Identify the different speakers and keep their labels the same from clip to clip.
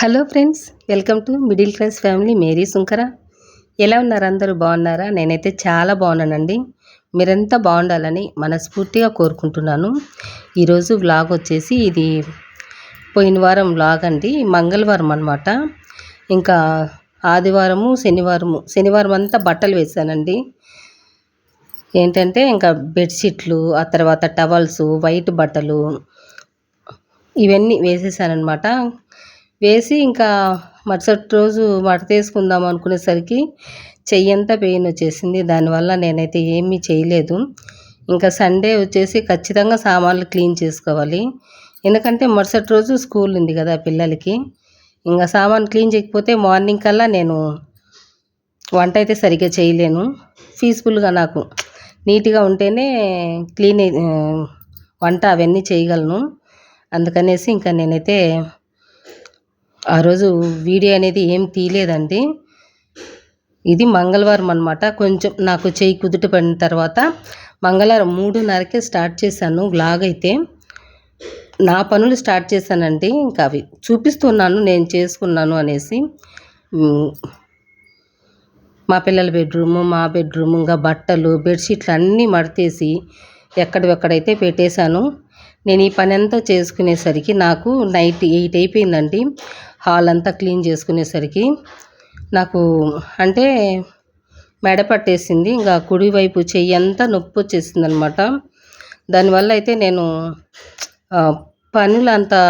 Speaker 1: Hello friends welcome to middle class family. Mary Sunkara. ఎలా ఉన్నారు అందరూ? బాగున్నారా? నేనైతే చాలా బాగున్నానండి. మీరంతా బాగుండాలని మనస్ఫూర్తిగా కోరుకుంటున్నాను. ఈరోజు వ్లాగ్ వచ్చేసి ఇది పోయిన వారం వ్లాగ్ అండి. మంగళవారం అనమాట ఇంకా ఆదివారము శనివారము శనివారం అంతా బట్టలు వేసానండి ఏంటంటే ఇంకా బెడ్షీట్లు ఆ తర్వాత టవల్స్ వైట్ బట్టలు ఇవన్నీ వేసేసానమాట వేసి ఇంకా మరుసటి రోజు మడత వేసుకుందాం అనుకునేసరికి చెయ్యంతా పెయిన్ వచ్చేసింది. దానివల్ల నేనైతే ఏమీ చేయలేదు. ఇంకా సండే వచ్చేసి ఖచ్చితంగా సామాన్లు క్లీన్ చేసుకోవాలి. ఎందుకంటే మరుసటి రోజు స్కూల్ ఉంది కదా పిల్లలకి. ఇంకా సామాన్ క్లీన్ చేయకపోతే మార్నింగ్ కల్లా నేను వంట అయితే సరిగ్గా చేయలేను. పీస్ఫుల్గా నాకు నీట్గా ఉంటేనే క్లీన్ వంట అవన్నీ చేయగలను. అందుకనేసి ఇంకా నేనైతే ఆ రోజు వీడియో అనేది ఏం తీయలేదండి. ఇది మంగళవారం అనమాట కొంచెం నాకు చేయి కుదుట పడిన తర్వాత మంగళవారం మూడున్నరకే స్టార్ట్ చేశాను వ్లాగ్ అయితే. నా పనులు స్టార్ట్ చేశానండి ఇంకా అవి. చూపిస్తున్నాను నేను చేసుకున్నాను అనేసి. మా పిల్లల బెడ్రూము మా బెడ్రూమ్ ఇంకా బట్టలు బెడ్షీట్లు అన్నీ మడతేసి ఎక్కడెక్కడైతే పెట్టేశాను. నేను ఈ పని అంతా చేసుకునేసరికి నాకు నైట్ ఎయిట్ అయిపోయిందండి. హాల్ అంతా క్లీన్ చేసుకునేసరికి నాకు అంటే మెడ పట్టేసింది ఇంకా కుడివైపు చెయ్యి అంతా నొప్పి వచ్చేసింది అనమాట దానివల్ల అయితే నేను పనులు అంతా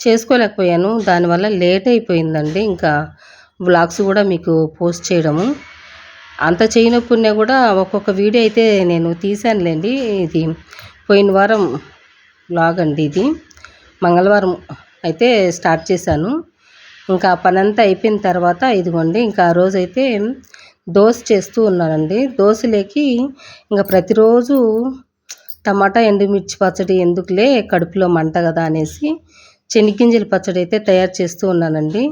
Speaker 1: చేసుకోలేకపోయాను. దానివల్ల లేట్ అయిపోయిందండి. ఇంకా వ్లాగ్స్ కూడా మీకు పోస్ట్ చేయడము. అంత చేయనప్పుడునే కూడా ఒక్కొక్క వీడియో అయితే నేను తీశానులేండి. ఇది పోయిన వారం బ్లాగ్ అండి ఇది. మంగళవారం అయితే స్టార్ట్ చేశాను. ఇంకా పని అంతా అయిపోయిన తర్వాత ఇదిగోండి ఇంకా ఆ రోజైతే దోశ చేస్తూ ఉన్నానండి. దోశలేకి ఇంకా ప్రతిరోజు టమాటా ఎండుమిర్చి పచ్చడి ఎందుకులే కడుపులో మంట కదా అనేసి చెనిగ్గింజల పచ్చడి అయితే తయారు చేస్తూ ఉన్నానండి.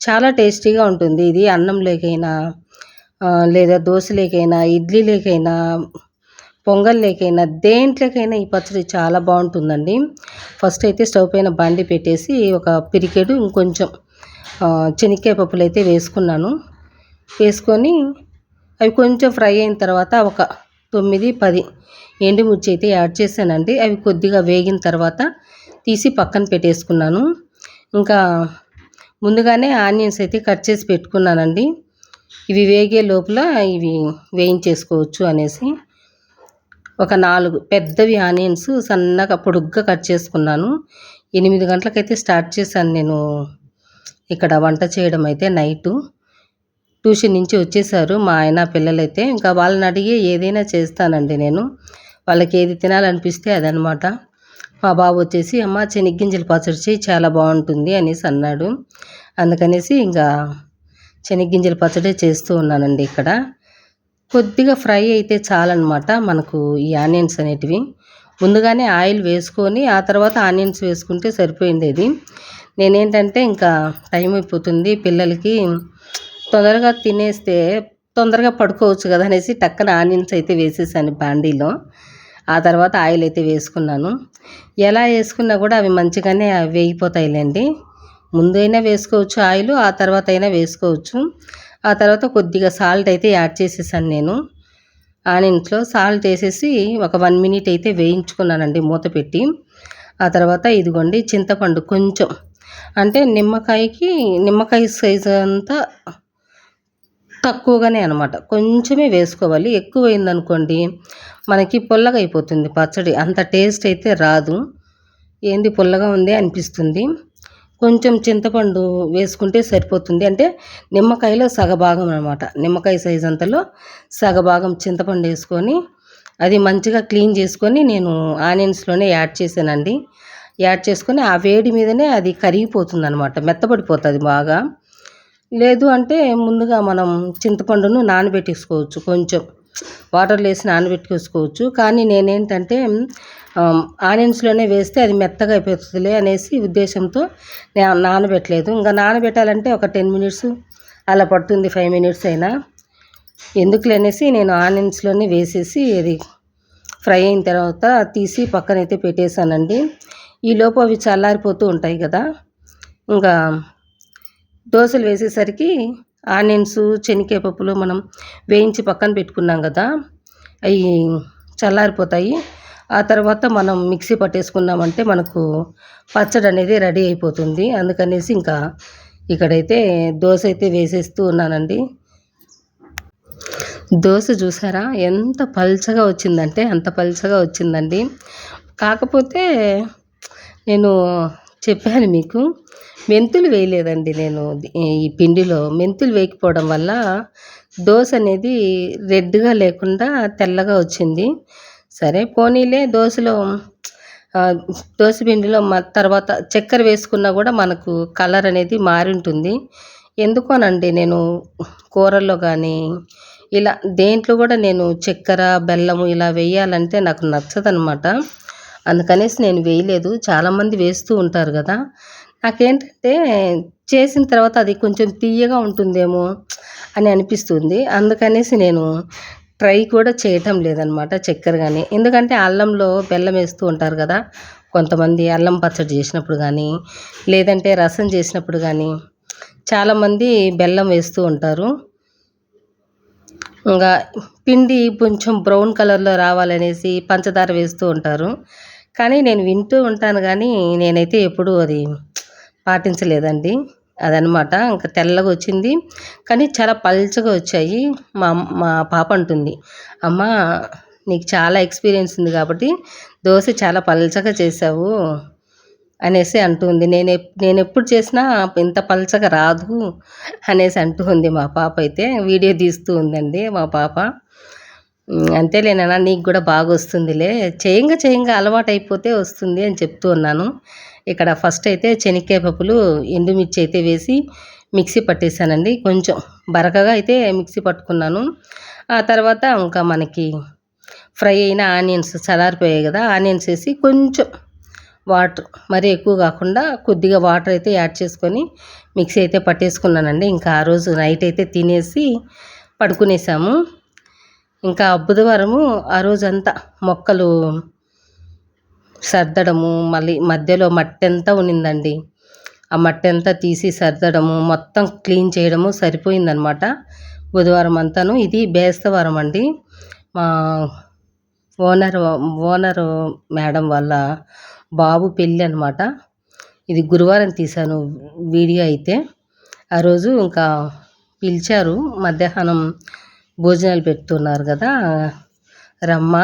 Speaker 1: చాలా టేస్టీగా ఉంటుంది. ఇది అన్నంలోకైనా లేదా దోశలేకైనా ఇడ్లీలేకైనా ఇడ్లీ పొంగల్ లేకైనా దేంట్లోకైనా ఈ పచ్చడి చాలా బాగుంటుందండి. ఫస్ట్ అయితే స్టవ్ పైన బండి పెట్టేసి ఒక పిరికెడు ఇంకొంచెం శనక్కాయ పప్పులు అయితే వేసుకున్నాను. వేసుకొని అవి కొంచెం ఫ్రై అయిన తర్వాత ఒక తొమ్మిది పది ఎండుమిర్చి అయితే యాడ్ చేశానండి. అవి కొద్దిగా వేగిన తర్వాత తీసి పక్కన పెట్టేసుకున్నాను. ఇంకా ముందుగానే ఆనియన్స్ అయితే కట్ చేసి పెట్టుకున్నానండి. ఇవి వేగే లోపల ఇవి వేయించేసుకోవచ్చు అనేసి. ఒక నాలుగు పెద్దవి ఆనియన్స్ సన్నగా పొడుగ్గా కట్ చేసుకున్నాను. ఎనిమిది గంటలకైతే స్టార్ట్ చేశాను నేను ఇక్కడ వంట చేయడం అయితే నైటు. ట్యూషన్ నుంచి వచ్చేసారు మా ఆయన పిల్లలైతే. ఇంకా వాళ్ళని అడిగి ఏదైనా చేస్తానండి నేను. వాళ్ళకి ఏది తినాలనిపిస్తే అదనమాట. మా బాబు వచ్చేసి అమ్మ చెనిగ్గింజలు పచ్చడి చేయి చాలా బాగుంటుంది అనేసి అన్నాడు. అందుకనేసి ఇంకా చెనిగ్గింజల పచ్చడి చేస్తూ ఉన్నానండి ఇక్కడ. కొద్దిగా ఫ్రై అయితే చాలన్నమాట మనకు ఈ ఆనియన్స్ అనేటివి. ముందుగానే ఆయిల్ వేసుకొని ఆ తర్వాత ఆనియన్స్ వేసుకుంటే సరిపోయింది ఇది. నేనేంటంటే ఇంకా టైం అయిపోతుంది పిల్లలకి. తొందరగా తినేస్తే తొందరగా పడుకోవచ్చు కదా అనేసి టక్కన ఆనియన్స్ అయితే వేసేసాను బాండీలో. ఆ తర్వాత ఆయిల్ అయితే వేసుకున్నాను. ఎలా వేసుకున్నా కూడా అవి మంచిగానే వేగిపోతాయిలేండి. ముందైనా వేసుకోవచ్చు ఆయిల్ ఆ తర్వాత అయినా వేసుకోవచ్చు. ఆ తర్వాత కొద్దిగా సాల్ట్ అయితే యాడ్ చేసేసాను నేను. ఆనియన్స్లో సాల్ట్ వేసేసి ఒక వన్ మినిట్ అయితే వేయించుకున్నానండి మూత పెట్టి. ఆ తర్వాత ఇదిగోండి చింతపండు కొంచెం. అంటే నిమ్మకాయకి నిమ్మకాయ సైజు అంతా తక్కువగానే అనమాట కొంచెమే వేసుకోవాలి. ఎక్కువ అయిందనుకోండి మనకి పుల్లగా అయిపోతుంది పచ్చడి. అంత టేస్ట్ అయితే రాదు. ఏంది పుల్లగా ఉంది అనిపిస్తుంది. కొంచెం చింతపండు వేసుకుంటే సరిపోతుంది. అంటే నిమ్మకాయలో సగభాగం అనమాట నిమ్మకాయ సైజ్ అంతలో సగభాగం చింతపండు వేసుకొని అది మంచిగా క్లీన్ చేసుకొని నేను ఆనియన్స్లోనే యాడ్ చేశానండి. యాడ్ చేసుకొని ఆ వేడి మీదనే అది కరిగిపోతుంది అనమాట మెత్తబడిపోతుంది బాగా. లేదు అంటే ముందుగా మనం చింతపండును నానబెట్టేసుకోవచ్చు. కొంచెం వాటర్లో వేసి నానబెట్టుకోవచ్చు కానీ నేనేంటంటే ఆనియన్స్లోనే వేస్తే అది మెత్తగా అయిపోతుందిలే అనేసి ఉద్దేశంతో నేను నానబెట్టలేదు. ఇంకా నానబెట్టాలంటే ఒక టెన్ మినిట్స్ అలా పడుతుంది ఫైవ్ మినిట్స్ అయినా. ఎందుకులే అనేసి నేను ఆనియన్స్లోనే వేసేసి అది ఫ్రై అయిన తర్వాత తీసి పక్కనైతే పెట్టేశానండి. ఈలోపు అవి చల్లారిపోతూ ఉంటాయి కదా. ఇంకా దోశలు వేసేసరికి ఆనియన్స్ శనికాయ పప్పులు మనం వేయించి పక్కన పెట్టుకున్నాం కదా. అవి చల్లారిపోతాయి. ఆ తర్వాత మనం మిక్సీ పట్టేసుకున్నామంటే మనకు పచ్చడి అనేది రెడీ అయిపోతుంది. అందుకనేసి ఇంకా ఇక్కడైతే దోశ అయితే వేసేస్తూ ఉన్నానండి. దోశ చూసారా? ఎంత పల్చగా వచ్చిందంటే అంత పల్చగా వచ్చిందండి. కాకపోతే నేను చెప్పాను మీకు మెంతులు వేయలేదండి నేను ఈ పిండిలో. మెంతులు వేయకపోవడం వల్ల దోశ అనేది రెడ్గా లేకుండా తెల్లగా వచ్చింది. సరే పోనీలే దోశలో దోశ పిండిలో మ తర్వాత చక్కెర వేసుకున్నా కూడా మనకు కలర్ అనేది మారి ఉంటుంది ఎందుకోనండి నేను కూరల్లో కానీ ఇలా దేంట్లో కూడా నేను చక్కెర బెల్లము ఇలా వేయాలంటే నాకు నచ్చదనమాట. అందుకనేసి నేను వేయలేదు. చాలామంది వేస్తూ ఉంటారు కదా. నాకేంటంటే చేసిన తర్వాత అది కొంచెం తీయగా ఉంటుందేమో అని అనిపిస్తుంది. అందుకనేసి నేను ట్రై కూడా చేయటం లేదనమాట చక్కెర కానీ ఎందుకంటే అల్లంలో బెల్లం వేస్తూ ఉంటారు కదా కొంతమంది అల్లం పచ్చడి చేసినప్పుడు కానీ లేదంటే రసం చేసినప్పుడు కానీ చాలామంది బెల్లం వేస్తూ ఉంటారు. ఇంకా పిండి కొంచెం బ్రౌన్ కలర్లో రావాలనేసి పంచదార వేస్తూ ఉంటారు. కానీ నేను వింటూ ఉంటాను కానీ నేనైతే ఎప్పుడూ అది పాటించలేదండి. అదనమాట. ఇంకా తెల్లగా వచ్చింది. కానీ చాలా పల్చగా వచ్చాయి. మా మా పాప అంటుంది. అమ్మ నీకు చాలా ఎక్స్పీరియన్స్ ఉంది కాబట్టి దోశ చాలా పల్చగా చేసావు అనేసి అంటుంది. నేను నేను ఎప్పుడు చేసినా ఇంత పల్చగా రాదు అనేసి అంటూ ఉంది మా పాప అయితే. వీడియో తీస్తూ ఉందండి మా పాప. అంతేలేనన్నా అంతేలేనా నీకు కూడా బాగా వస్తుందిలే. చేయంగా చేయంగా అలవాటు అయిపోతే వస్తుంది అని చెప్తూ ఉన్నాను. ఇక్కడ ఫస్ట్ అయితే శనక్కాయ పప్పులు ఎండుమిర్చి అయితే వేసి మిక్సీ పట్టేశానండి కొంచెం బరకగా అయితే మిక్సీ పట్టుకున్నాను. ఆ తర్వాత ఇంకా మనకి ఫ్రై అయిన ఆనియన్స్ చల్లారిపోయాయి కదా ఆనియన్స్ వేసి కొంచెం వాటర్ మరీ ఎక్కువ కాకుండా కొద్దిగా వాటర్ అయితే యాడ్ చేసుకొని మిక్సీ అయితే పట్టేసుకున్నానండి. ఇంకా ఆ రోజు నైట్ అయితే తినేసి పడుకునేసాము. ఇంకా బుధవారము ఆ రోజంతా మొక్కలు సర్దడము మళ్ళీ మధ్యలో మట్టి అంతా ఉన్నిందండి. ఆ మట్టి అంతా తీసి సర్దడము మొత్తం క్లీన్ చేయడము సరిపోయిందనమాట. బుధవారం అంతాను. ఇది బేస్తవారం అండి. మా ఓనర్ ఓనర్ మేడం వాళ్ళ బాబు పెళ్ళి అనమాట. ఇది గురువారం తీశాను వీడియో అయితే. ఆ రోజు ఇంకా పిలిచారు. మధ్యాహ్నం భోజనాలు పెడుతున్నారు కదా. రమ్మ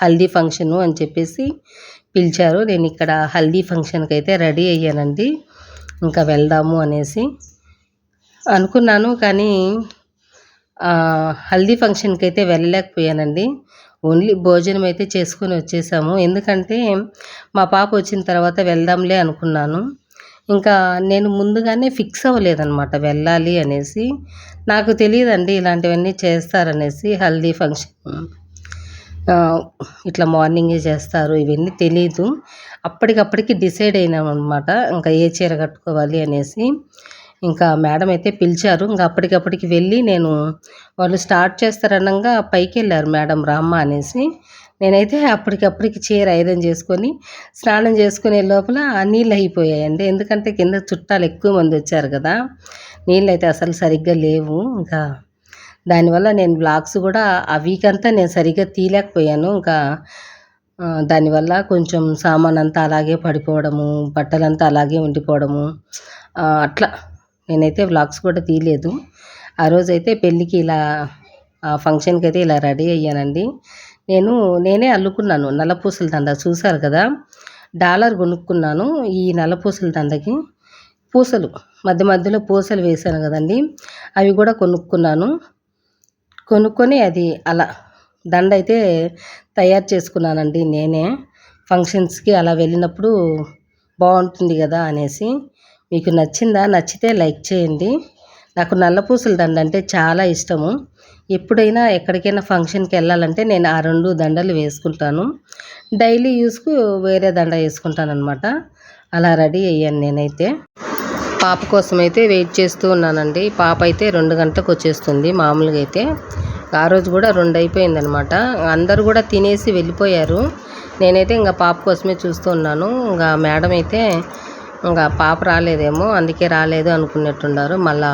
Speaker 1: హల్దీ ఫంక్షను అని చెప్పేసి పిలిచారు. నేను ఇక్కడ హల్దీ ఫంక్షన్కి అయితే రెడీ అయ్యానండి. ఇంకా వెళ్దాము అనేసి అనుకున్నాను కానీ హల్దీ ఫంక్షన్కి అయితే వెళ్ళలేకపోయానండి. ఓన్లీ భోజనం అయితే చేసుకొని వచ్చేసాము. ఎందుకంటే మా పాప వచ్చిన తర్వాత వెళ్దాంలే అనుకున్నాను. ఇంకా నేను ముందుగానే ఫిక్స్ అవ్వలేదన్నమాట వెళ్ళాలి అనేసి. నాకు తెలియదండి ఇలాంటివన్నీ చేస్తారనేసి హల్దీ ఫంక్షన్. ఇట్లా మార్నింగే చేస్తారు ఇవన్నీ తెలీదు. అప్పటికప్పటికి డిసైడ్ అయినాం అనమాట ఇంకా ఏ చీర కట్టుకోవాలి అనేసి. ఇంకా మేడం అయితే పిలిచారు ఇంకా అప్పటికప్పటికి వెళ్ళి నేను వాళ్ళు స్టార్ట్ చేస్తారనగా పైకి వెళ్ళారు మేడం రామ్మ అనేసి. నేనైతే అప్పటికప్పటికి చీర ఐరన్ చేసుకొని స్నానం చేసుకునే లోపల నీళ్ళు అయిపోయాయండి. ఎందుకంటే కింద చుట్టాలు ఎక్కువ మంది వచ్చారు కదా నీళ్ళు అయితే అసలు సరిగ్గా లేవు. ఇంకా దానివల్ల నేను బ్లాగ్స్ కూడా ఆ వీక్ అంతా నేను సరిగ్గా తీయలేకపోయాను. ఇంకా దానివల్ల కొంచెం సామాన్ అంతా అలాగే పడిపోవడము బట్టలంతా అలాగే ఉండిపోవడము అట్లా. నేనైతే వ్లాగ్స్ కూడా తీయలేదు. ఆ రోజైతే పెళ్ళికి ఇలా ఫంక్షన్కి అయితే ఇలా రెడీ అయ్యానండి. నేను నేనే అల్లుకున్నాను నల్లపూసల దండ. చూశారు కదా? డాలర్ కొనుక్కున్నాను ఈ నల్లపూసల దండకి. పూసలు మధ్య మధ్యలో పూసలు వేశాను కదండి. అవి కూడా కొనుక్కున్నాను. కొనుక్కొని అది అలా దండ అయితే తయారు చేసుకున్నానండి నేనే. ఫంక్షన్స్కి అలా వెళ్ళినప్పుడు బాగుంటుంది కదా అనేసి. మీకు నచ్చిందా నచ్చితే లైక్ చేయండి. నాకు నల్లపూసల దండ అంటే చాలా ఇష్టము. ఎప్పుడైనా ఎక్కడికైనా ఫంక్షన్కి వెళ్ళాలంటే నేను ఆ రెండు దండలు వేసుకుంటాను. డైలీ యూస్కు వేరే దండ వేసుకుంటాను అనమాట అలా రెడీ అయ్యాను నేనైతే. పాప కోసం అయితే వెయిట్ చేస్తూ ఉన్నానండి. పాప అయితే రెండు గంటలకు వచ్చేస్తుంది మామూలుగా అయితే. ఆ రోజు కూడా రెండు అయిపోయిందనమాట. అందరూ కూడా తినేసి వెళ్ళిపోయారు. నేనైతే ఇంకా పాప కోసమే చూస్తూ ఉన్నాను. ఇంకా మేడం అయితే ఇంకా పాప రాలేదేమో అందుకే రాలేదు అనుకున్నట్టున్నారు. మళ్ళా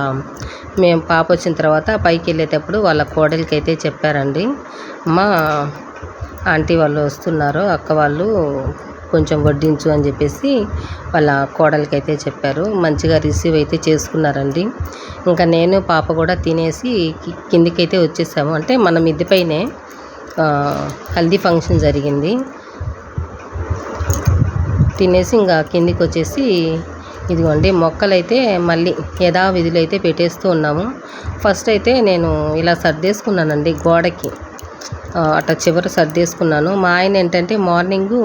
Speaker 1: మేము పాప వచ్చిన తర్వాత పైకి వెళ్ళేటప్పుడు వాళ్ళ కోడలికి అయితే చెప్పారండి. అమ్మ ఆంటీ వాళ్ళు వస్తున్నారు అక్క వాళ్ళు కొంచెం వడ్డించు అని చెప్పేసి వాళ్ళ కోడలికైతే చెప్పారు. మంచిగా రిసీవ్ అయితే చేసుకున్నారండి. ఇంకా నేను పాప కూడా తినేసి కిందికైతే వచ్చేసాము. అంటే మన మిద్దిపైనే హల్దీ ఫంక్షన్ జరిగింది. తినేసి ఇంకా కిందికి వచ్చేసి ఇదిగోండి మొక్కలైతే మళ్ళీ యథావిధులు అయితే పెట్టేస్తూ ఉన్నాము. ఫస్ట్ అయితే నేను ఇలా సర్దేసుకున్నానండి గోడకి. అట్ట అట్లా చివర సర్దేసుకున్నాను మా ఆయన ఏంటంటే మార్నింగు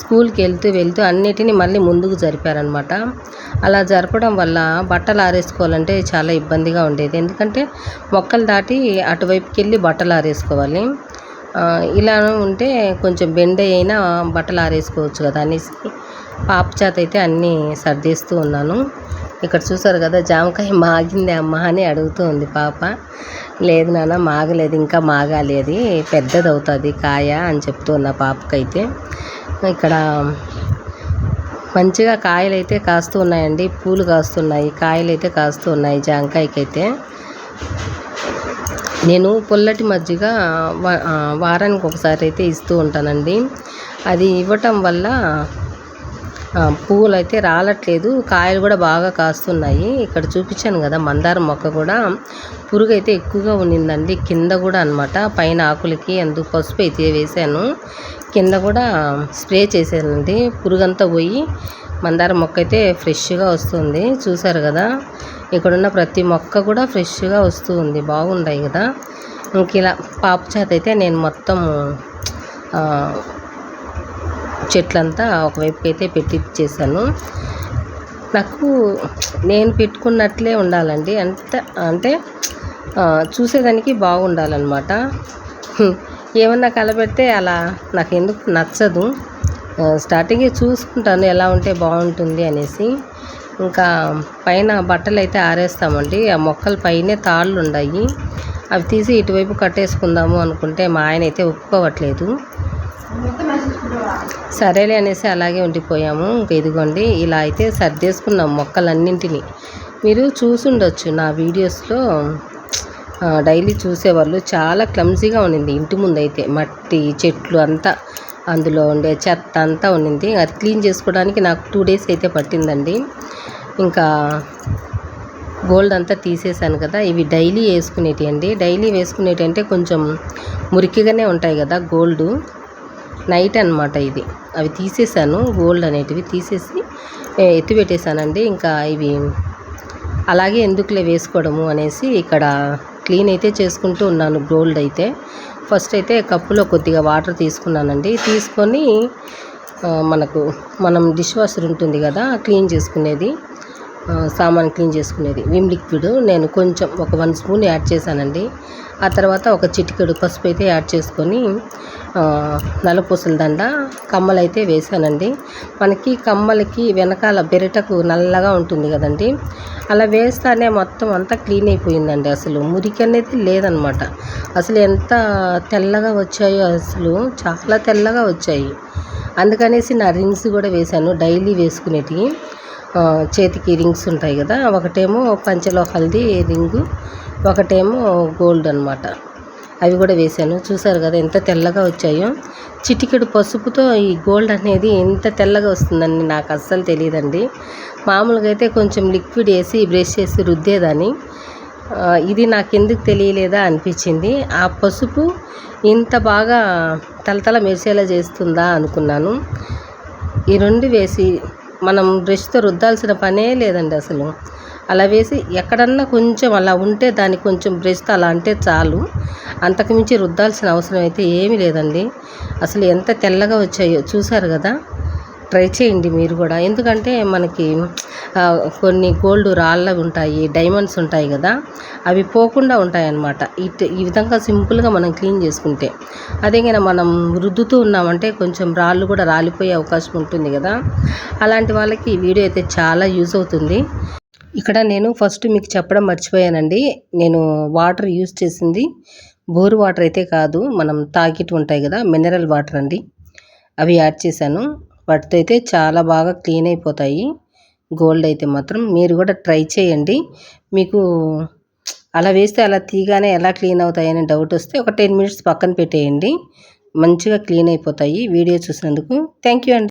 Speaker 1: స్కూల్కి వెళ్తూ వెళ్తూ అన్నిటినీ మళ్ళీ ముందుకు జరిపారనమాట అలా జరపడం వల్ల బట్టలు ఆరేసుకోవాలంటే చాలా ఇబ్బందిగా ఉండేది. ఎందుకంటే మొక్కలు దాటి అటువైపుకి వెళ్ళి బట్టలు ఆరేసుకోవాలి. ఇలా ఉంటే కొంచెం బెండ అయినా బట్టలు ఆరేసుకోవచ్చు కదా అనేసి పాప చేత అయితే అన్నీ సర్దేస్తూ ఉన్నాను. ఇక్కడ చూసారు కదా జామకాయ మాగింది అమ్మ అని అడుగుతూ ఉంది పాప. లేదు నాన్న మాగలేదు ఇంకా మాగాలి అది పెద్దది అవుతుంది కాయ అని చెప్తూ ఉన్న పాపకైతే. ఇక్కడ మంచిగా కాయలు అయితే కాస్తూ ఉన్నాయండి పూలు కాస్తున్నాయి కాయలు అయితే కాస్తూ ఉన్నాయి జామకాయకైతే. నేను పుల్లటి మజ్జిగ వారానికి ఒకసారి అయితే ఇస్తూ ఉంటానండి. అది ఇవ్వటం వల్ల పువ్వులు అయితే రాలట్లేదు. కాయలు కూడా బాగా కాస్తున్నాయి. ఇక్కడ చూపించాను కదా మందారం మొక్క కూడా. పురుగు అయితే ఎక్కువగా ఉన్నిందండి. కింద కూడా అన్నమాట. పైన ఆకులకి అందుకు పసుపు అయితే వేశాను. కింద కూడా స్ప్రే చేశానండి. పురుగంతా పోయి మందారం మొక్క అయితే ఫ్రెష్గా వస్తుంది. చూసారు కదా ఇక్కడున్న ప్రతి మొక్క కూడా ఫ్రెష్గా వస్తూ ఉంది. బాగున్నాయి కదా. ఇంక ఇలా పాప చేత అయితే నేను మొత్తం చెట్లంతా ఒకవైపుకి అయితే పెట్టించేసాను నాకు నేను పెట్టుకున్నట్లే ఉండాలండి. అంత అంటే చూసేదానికి బాగుండాలన్నమాట. ఏమన్నా కలబెడితే అలా నాకు ఎందుకు నచ్చదు. స్టార్టింగ్ స్టార్టింగే చూసుకుంటాను ఎలా ఉంటే బాగుంటుంది అనేసి. ఇంకా పైన బట్టలు అయితే ఆరేస్తామండి. ఆ మొక్కల పైనే తాళ్ళు ఉన్నాయి అవి తీసి ఇటువైపు కట్టేసుకుందాము అనుకుంటే మా ఆయన అయితే ఒప్పుకోవట్లేదు సరేలే అనేసి అలాగే ఉండిపోయాము. ఇంక ఇదిగోండి ఇలా అయితే సర్దేసుకున్నాం మొక్కలన్నింటినీ. మీరు చూసుండొచ్చు నా వీడియోస్లో డైలీ చూసేవాళ్ళు చాలా క్లమ్జీగా ఉండింది ఇంటి ముందు అయితే మట్టి చెట్లు అంతా అందులో ఉండే చెత్త అంతా ఉండింది అది క్లీన్ చేసుకోవడానికి నాకు టూ డేస్ అయితే పట్టిందండి. ఇంకా గోల్డ్ అంతా తీసేసాను కదా ఇవి డైలీ వేసుకునేటి అండి. డైలీ వేసుకునేటి అంటే కొంచెం మురికిగానే ఉంటాయి కదా గోల్డ్. నైట్ అన్నమాట ఇది. అవి తీసేసాను గోల్డ్ అనేటివి తీసేసి ఎత్తిపెట్టేశానండి ఇంకా ఇవి అలాగే ఎందుకులే వేసుకోవడము అనేసి ఇక్కడ క్లీన్ అయితే చేసుకుంటూ ఉన్నాను గోల్డ్ అయితే. ఫస్ట్ అయితే కప్పులో కొద్దిగా వాటర్ తీసుకున్నానండి. తీసుకొని మనకు మనం డిష్ వాషర్ ఉంటుంది కదా క్లీన్ చేసుకునేది. సామాన్ క్లీన్ చేసుకునేది. విమ్ లిక్విడ్ నేను కొంచెం ఒక వన్ స్పూన్ యాడ్ చేశానండి. ఆ తర్వాత ఒక చిటికెడు పసుపు అయితే యాడ్ చేసుకొని నల్లపూసల దండ కమ్మలైతే వేసానండి మనకి కమ్మలకి వెనకాల బెరటకు నల్లగా ఉంటుంది కదండి. అలా వేస్తానే మొత్తం అంతా క్లీన్ అయిపోయిందండి అసలు. మురికి అనేది లేదనమాట. అసలు ఎంత తెల్లగా వచ్చాయో అసలు చాలా తెల్లగా వచ్చాయి. అందుకనేసి నా రింగ్స్ కూడా వేశాను డైలీ వేసుకునేటివి. చేతికి రింగ్స్ ఉంటాయి కదా ఒకటేమో పంచలో హల్దీ రింగు ఒకటేమో గోల్డ్ అన్నమాట. అవి కూడా వేశాను. చూసారు కదా ఎంత తెల్లగా వచ్చాయో. చిటికెడు పసుపుతో ఈ గోల్డ్ అనేది ఎంత తెల్లగా వస్తుందని నాకు అస్సలు తెలియదండి. మామూలుగా అయితే కొంచెం లిక్విడ్ వేసి బ్రష్ చేసి రుద్దేదాన్ని. ఇది నాకు ఎందుకు తెలియలేదా అనిపించింది. ఆ పసుపు ఇంత బాగా తలతల మెరిసేలా చేస్తుందా అనుకున్నాను. ఈ రెండు వేసి మనం బ్రష్తో రుద్దాల్సిన పనే లేదండి అసలు. అలా వేసి ఎక్కడన్నా కొంచెం అలా ఉంటే దానికి కొంచెం బ్రష్తో అలా అంటే చాలు. అంతకుమించి రుద్దాల్సిన అవసరం అయితే ఏమీ లేదండి. అసలు ఎంత తెల్లగా వచ్చాయో చూసారు కదా? ట్రై చేయండి మీరు కూడా. ఎందుకంటే మనకి కొన్ని గోల్డ్ రాళ్ళవి ఉంటాయి డైమండ్స్ ఉంటాయి కదా అవి పోకుండా ఉంటాయన్నమాట. ఇట్ ఈ విధంగా సింపుల్గా మనం క్లీన్ చేసుకుంటే. అదే మనం రుద్దుతూ ఉన్నామంటే కొంచెం రాళ్ళు కూడా రాలిపోయే అవకాశం ఉంటుంది కదా. అలాంటి వాళ్ళకి ఈ వీడియో అయితే చాలా యూజ్ అవుతుంది. ఇక్కడ నేను ఫస్ట్ మీకు చెప్పడం మర్చిపోయానండి. నేను వాటర్ యూజ్ చేసింది బోర్ వాటర్ అయితే కాదు మనం తాగిట్టు ఉంటాయి కదా మినరల్ వాటర్ అండి. అవి యాడ్ చేశాను. వాటితో అయితే చాలా బాగా క్లీన్ అయిపోతాయి. గోల్డ్ అయితే మాత్రం మీరు కూడా ట్రై చేయండి. మీకు అలా వేస్తే అలా తీగానే ఎలా క్లీన్ అవుతాయని డౌట్ వస్తే ఒక టెన్ మినిట్స్ పక్కన పెట్టేయండి. మంచిగా క్లీన్ అయిపోతాయి. వీడియో చూసినందుకు థ్యాంక్ యూ అండి.